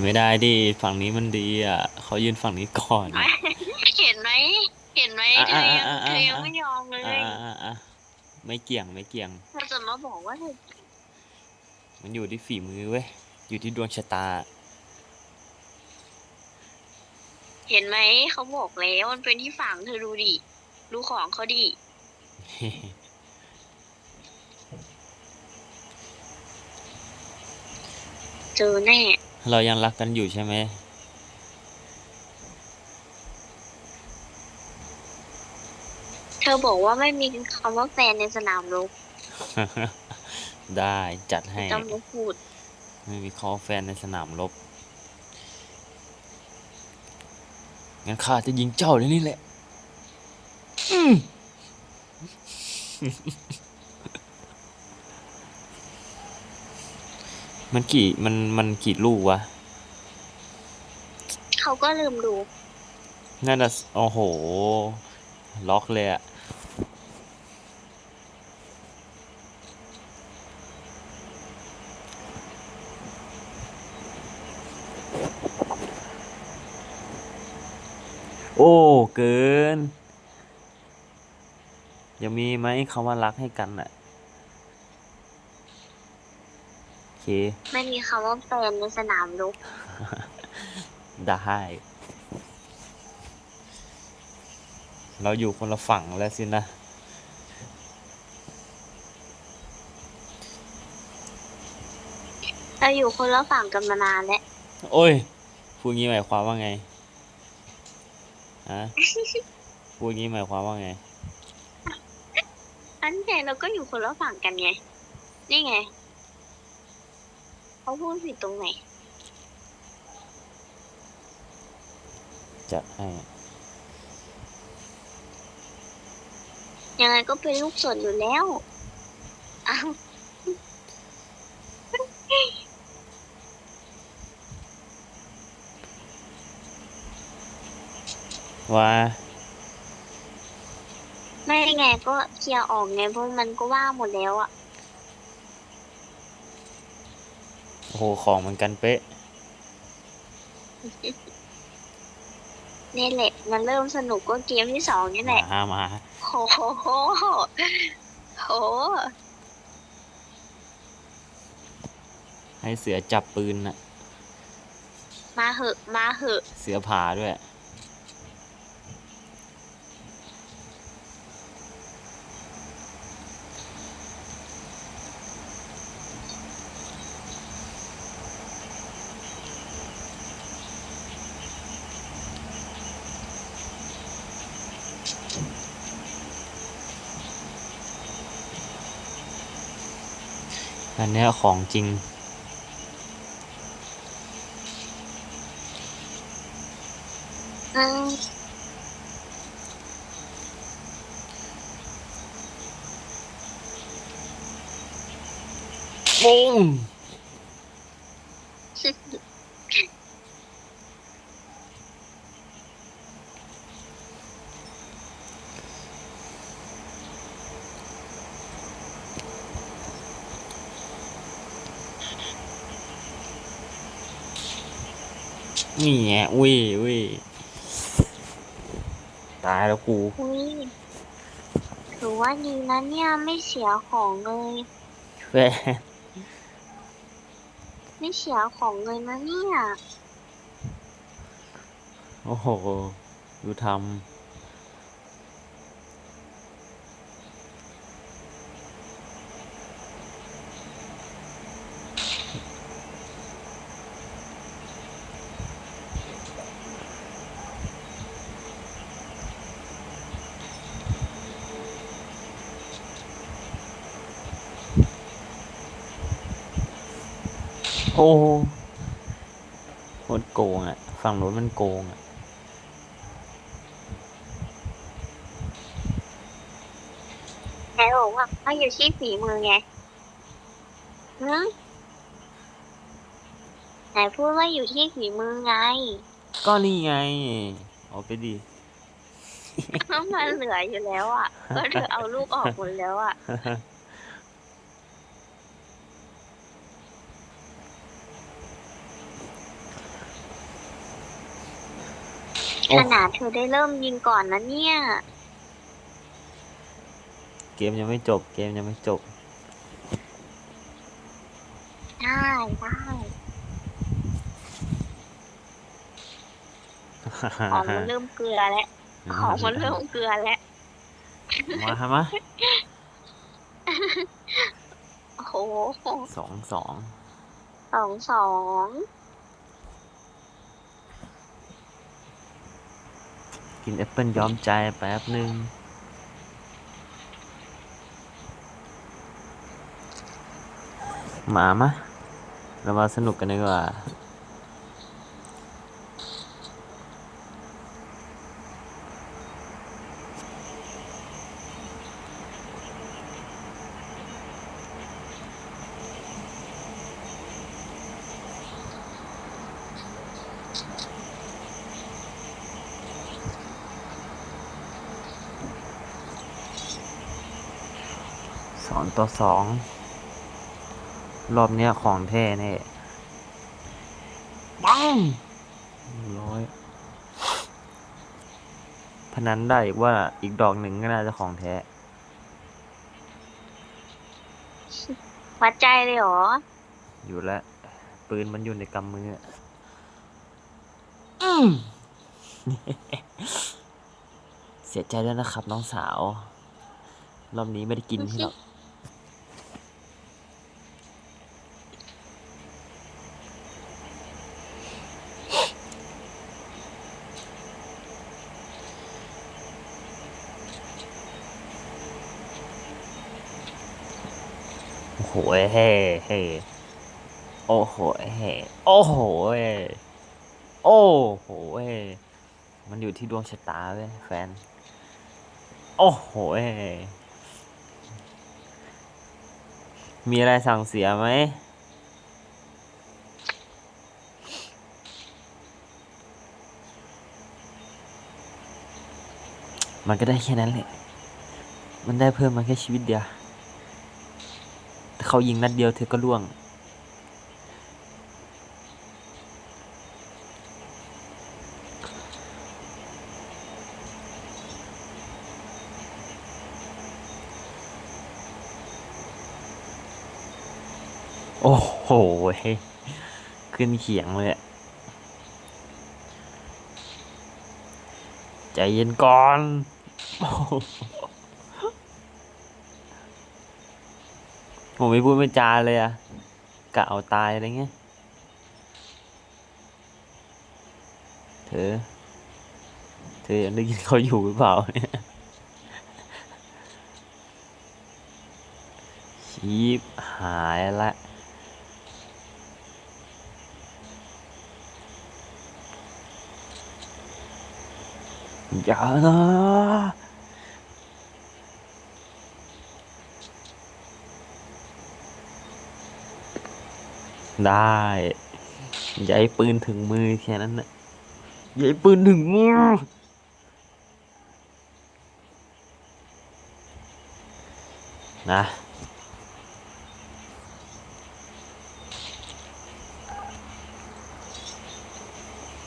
ไม่ได้ดิฝั่งนี้มันดีอะเขายืนฝั่งนี้ก่อนเห็นไหมเห็นไหมอะเธอยังอะอะเธอยังอะไม่ยอมเลยอ่าอ่าอ่าไม่เกี่ยงไม่เกี่ยงเธอจะมาบอกว่าเธอมันอยู่ที่ฝีมือเว้ยอยู่ที่ดวงชะตา เห็นไหมเขาบอกแล้วมันเป็นที่ฝั่งเธอดูดิดูของเขาดิเจอแน่ เรายังรักกันอยู่ใช่ไหม เธอบอกว่าไม่มีคำว่าแฟนในสนามรบได้จัดให้จำไม่พูด ไม่มีคอแฟนในสนามรบ งั้นข้าจะยิงเจ้าเลยนี่แหละ อืม มันกี่มันมันกี่ลูกวะ เขาก็ลืมดูน่าจะโอ้โห ล็อกเลยอะโอ้ เกิน ยังมีไหมคำว่ารักให้กันอะโอ เค ไม่มีคำว่าแฟนในสนามรบได้ เราอยู่คนละฝั่งแล้วสินะ เราอยู่คนละฝั่งกันมานานแล้วโอ้ย พูดงี้หมายความว่าไง ฮะ พูดงี้หมายความว่าไง อันไงเราก็อยู่คนละฝั่งกันไง นี่ไง เขาพูดผิดตรงไหน จะให้ยังไงก็เป็นลูกสดอยู่แล้วอ้าวว่าไม่ไงก็เคลียร์ออกไงเพราะมันก็ว่างหมดแล้วอะ โอ้โหของเหมันกันเป๊ะนี่แหละ มันเริ่มสนุกก็เกมที่สองนี่แหละมามาโหโหโหโหให้เสือจับปืนน่ะ มาเหอะ มาเหอะ เสือผ่าด้วย อันเนี้ยของจริงอืม ปุ้ง นี่ไงอุ้ยอุ้ยตายแล้วกูอุ้ยถือว่าดีนะเนี่ยไม่เสียของเลยแฟนไม่เสียของเลยนะเนี่ย โอ้โห ดูทำ โอ้โหโคตรโกงอะฝั่งโน้นมันโกงอะไหนบอกว่าเขาอยู่ที่ฝีมือไงฮึไหนพูดว่าอยู่ที่ฝีมือไง ก็นี่ไงเอาไปดิมันเหลืออยู่แล้วอะ ก็เธอเอาลูกออกหมดแล้วอะ ขนาดเธอได้เริ่มยิงก่อนนะเนี่ย เกมยังไม่จบ เกมยังไม่จบ ได้ได้ของมันเริ่มเกลือแล้วของมันเริ่มเกลือแล้ว มาทำมาโอ้โหสองสอง สองสอง กินแอปเปิลย้อมใจแป๊บหนึ่งมามะเรามาสนุกกันดีกว่า องต่อสองรอบเนี้ยของแท้แน่ปังร้อยพนันได้อีกว่าอีกดอกหนึ่งก็น่าจะของแท้วัดใจเลยเหรอ อยู่แล้ว ปืนมันอยู่ในกำมืออะอืมเสียใจแล้วนะครับน้องสาว รอบนี้ไม่ได้กินพี่หรอก โอ้โหเฮ้เฮ้โอ้โหเฮ้โอ้โหเฮ้โอ้โหเฮ้มันอยู่ที่ดวงชะตาเว้ยแฟน โอ้โหเฮ้มีอะไรสั่งเสียไหมมันก็ได้แค่นั้นแหละ มันได้เพิ่มมาแค่ชีวิตเดียว เขายิงนัดเดียวเธอก็ล่วง โอ้โห ขึ้นเขียงเลยอะใจเย็นก่อน โอ้โห ผมไม่พูดไม่จาเลยอะกะเอาตายอะไรเงี้ยเธอ เธอยังได้ยินเขาอยู่หรือเปล่าเนี่ยชีบหายละอย่านะ ได้อย่าให้ปืนถึงมือแค่นั้นนะอย่าให้ปืนถึงมือนะ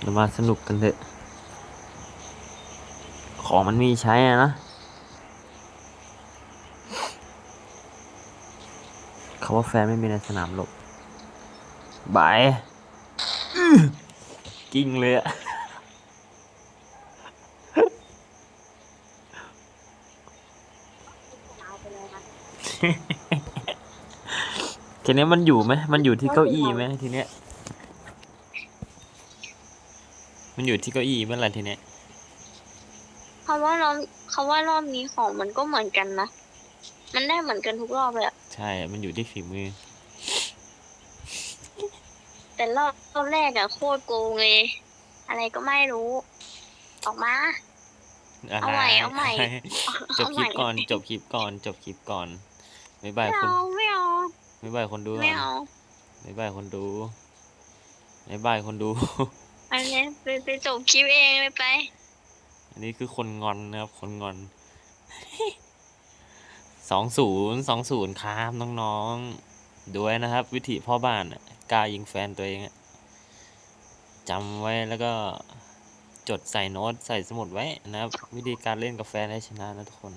เรามาสนุกกันเถอะ ของมันมีใช้อะนะเขาว่าแฟนไม่มีในสนามรบ บายอื้อกิ้งเลยอะเอาไปเลยนะทีเนี้ยมันอยู่ไหม มันอยู่ที่เก้าอี้ไหมทีเนี้ย มันอยู่ที่เก้าอี้เมื่อไหร่ทีเนี้ยเพราะว่ารอบเขาว่ารอบนี้ของมันก็เหมือนกันนะ มันได้เหมือนกันทุกรอบเลยอะใช่ มันอยู่ที่ฝีมือ แต่รอบรอบแรกอะโคตรโกงเลย อะไรก็ไม่รู้ ออกมาเอาใหม่เอาใหม่จบคลิปก่อน จบคลิปก่อน จบคลิปก่อนไม่บายไม่คนเอาไม่เอาไม่บายคนดูไม่เอาไม่บายคนดูไม่บายคนดู อันนี้ไปไปจบคลิปเองเลยไป อันนี้คือคนงอนนะครับ คนงอน สองศูนย์สองศูนย์ครับน้องๆด้วยนะครับ วิธีพ่อบ้านอะ กล้ายิงแฟนตัวเองจำไว้แล้วก็จดใส่โน้ตใส่สมุดไว้นะครับ วิธีการเล่นกับแฟนให้ชนะนะทุกคน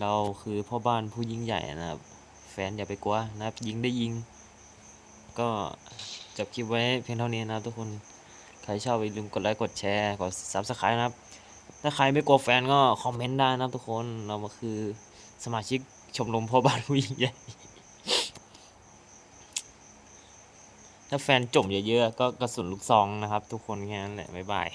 เราคือพ่อบ้านผู้ยิ่งใหญ่นะครับ แฟนอย่าไปกลัวนะครับ ยิงได้ยิง ก็จบคลิปไว้เพียงเท่านี้นะทุกคนใครชอบอย่าลืมกดไลค์กดแชร์กด subscribe นะครับ ถ้าใครไม่กลัวแฟนก็คอมเมนต์ได้นะทุกคนเรามาคือสมาชิกชมรมพ่อบ้านผู้ยิ่งใหญ่ ถ้าแฟนจมเยอะๆก็กระสุนลูกซองนะครับ ทุกคนแค่นั้นแหละบ๊ายบาย